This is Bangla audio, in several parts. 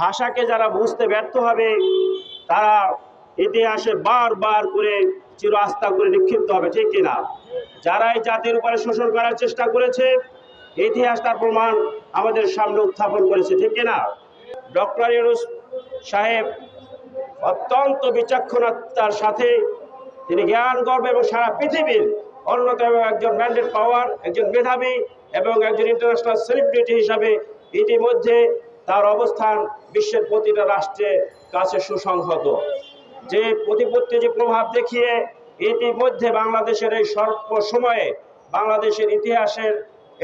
ভাষাকে যারা বুঝতে ব্যর্থ হবে, তারা ইতিহাসে বারবার করে চির আস্থা করে নিক্ষিপ্ত হবে, ঠিক কিনা? যারা এই জাতির উপরে শোষণ করার চেষ্টা করেছে, ইতিহাস তার প্রমাণ আমাদের সামনে উত্থাপন করেছে, ঠিক কিনা? ডক্টর ইউনুস সাহেব অত্যন্ত বিচক্ষণতার সাথে তিনি জ্ঞান, গর্ব এবং সারা পৃথিবীর অন্যতম একজন ব্র্যান্ডেড পাওয়ার, একজন মেধাবী এবং একজন ইন্টারন্যাশনাল সেলিব্রিটি হিসাবে ইতিমধ্যে তার অবস্থান বিশ্বের প্রতিটা রাষ্ট্রের কাছে সুসংহত। যে প্রতিপত্তি, যে প্রভাব দেখিয়ে ইতিমধ্যে বাংলাদেশের এই স্বল্প সময়ে বাংলাদেশের ইতিহাসের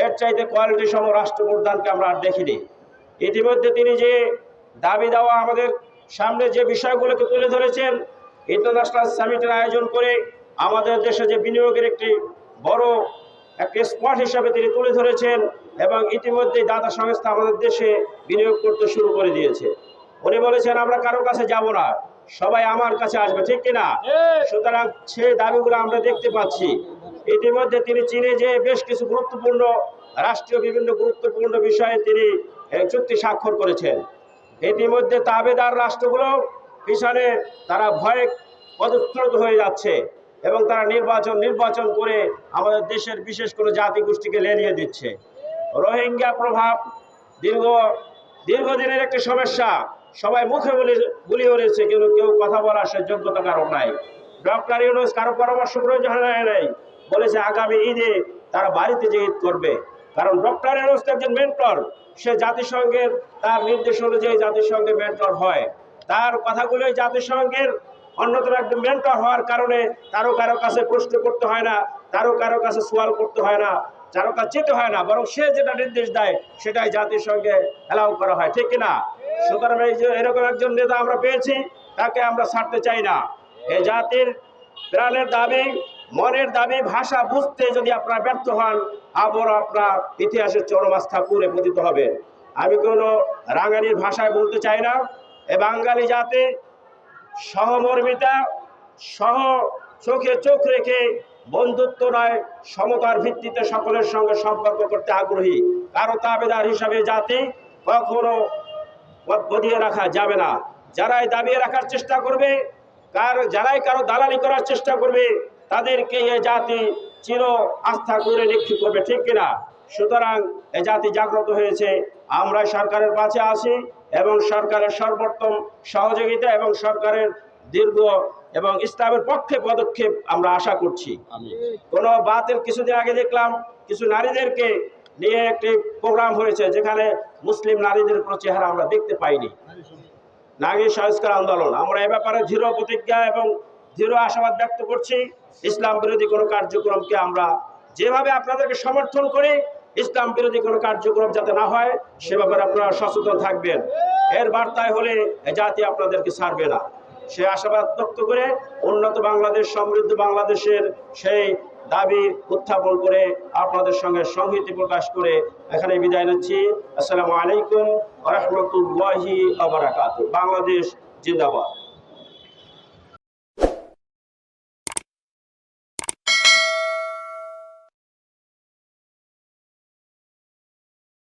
এর চাইতে কোয়ালিটি সম রাষ্ট্র প্রধানকে আমরা আর দেখিনি। ইতিমধ্যে তিনি যে দাবি দেওয়া আমাদের সামনে যে বিষয়গুলোকে তুলে ধরেছেন ইন্টারন্যাশনাল সামিটের আয়োজন করে আমাদের দেশে যে বিনিয়োগের একটি বড় একটি স্পট হিসাবে তিনি তুলে ধরেছেন এবং ইতিমধ্যে দাতা সংস্থা আমাদের দেশে বিনিয়োগ করতে শুরু করে দিয়েছে। উনি বলেছেন আমরা কারও কাছে যাব না সবাই আমার কাছে আসবে ঠিক কিনা? সুতরাং সেই দাবিগুলো আমরা দেখতে পাচ্ছি। ইতিমধ্যে তিনি চীনে যে বেশ কিছু গুরুত্বপূর্ণ রাষ্ট্রীয় বিভিন্ন গুরুত্বপূর্ণ বিষয়ে তিনি চুক্তি স্বাক্ষর করেছেন। ইতিমধ্যে তাবেদার রাষ্ট্রগুলো পিছনে তারা ভয়ে পদস্রোত হয়ে যাচ্ছে। এবং তারা নির্বাচন নির্বাচন করে আমাদের দেশের বিশেষ কোনো জাতিগোষ্ঠীকে লেলিয়ে দিচ্ছে। রোহিঙ্গা প্রভাব দীর্ঘ, দীর্ঘদিনের একটি সমস্যা। সবাই মুখে বলে, গুলি হয়েছে কিন্তু কেউ কথা বলার সে যোগ্যতা কারণ নাই। ডক্টর ইউনুস কারও পরামর্শ প্রয়োজন নাই। বলেছে, আগামী ঈদে তারা বাড়িতে যে ঈদ করবে। কারণ ডক্টর ইউনুস একজন মেন্টর। সে জাতিসংঘের, তার নির্দেশ অনুযায়ী জাতিসংঘের মেন্টর হয়। তার কথাগুলোই জাতিসংঘের অন্যতম একজন মেন্টর হওয়ার কারণে কারও কারও কাছে প্রশ্ন করতে হয় না, কারও কারও কাছে সোয়াল করতে হয় না কারও কাছে যেতে হয় না, বরং সে যেটা নির্দেশ দেয় সেটাই জাতির সঙ্গে অ্যালাউ করা হয়, ঠিক কিনা? সুতরাং এই যে এরকম একজন নেতা আমরা পেয়েছি, তাকে আমরা ছাড়তে চাই না। এই জাতির প্রাণের দাবি, মনের দাবি, ভাষা বুঝতে যদি আপনারা ব্যর্থ হন আবার আপনার ইতিহাসের চরম আস্থা পুরে পতিত হবে। আমি কোনো রাঙানির ভাষায় বলতে চাই না, এ বাঙালি জাতি সহমর্মিতা, সহ চোখে চোখ রেখে বন্ধুত্ব নয়, সমতার ভিত্তিতে সকলের সঙ্গে সম্পর্ক করতে আগ্রহী। কারও তাবেদার হিসাবে জাতি কখনো বদিয়ে রাখা যাবে না। যারাই দাবিয়ে রাখার চেষ্টা করবে, কার যারাই কারও দালালি করার চেষ্টা করবে, তাদেরকে এ জাতি চির আস্থা করে নিক্ষেপ করবে ঠিক কিনা? সুতরাং এ জাতি জাগ্রত হয়েছে। আমরা সরকারের পাশে আছি এবং সরকারের সর্বোত্তম সহযোগিতা এবং সরকারের দীর্ঘ এবং ইসলামের পক্ষে পদক্ষেপ আমরা আশা করছি। কোনো বাতের কিছুদিন আগে দেখলাম কিছু নারীদেরকে নিয়ে একটি প্রোগ্রাম হয়েছে যেখানে মুসলিম নারীদের কোনো চেহারা আমরা দেখতে পাইনি। নারী সংস্কার আন্দোলন। আমরা এ ব্যাপারে দৃঢ় প্রতিজ্ঞা এবং দৃঢ় আশাবাদ ব্যক্ত করছি, ইসলাম বিরোধী কোনো কার্যক্রমকে আমরা যেভাবে আপনাদেরকে সমর্থন করি, ইসলাম বিরোধী কোনো কার্যক্রম যাতে না হয়, সে ব্যাপারে আপনারা সচেতন থাকবেন। এর বার্তায় হলে জাতি আপনাদেরকে ছাড়বে না। সে আশাবাদ ব্যক্ত করে উন্নত বাংলাদেশ, সমৃদ্ধ বাংলাদেশের সেই দাবি উত্থাপন করে আপনাদের সঙ্গে সংহতি প্রকাশ করে এখানে বিদায় নিচ্ছি। আসসালামু আলাইকুম রহমতুল্লাহি বাংলাদেশ জিন্দাবাদ।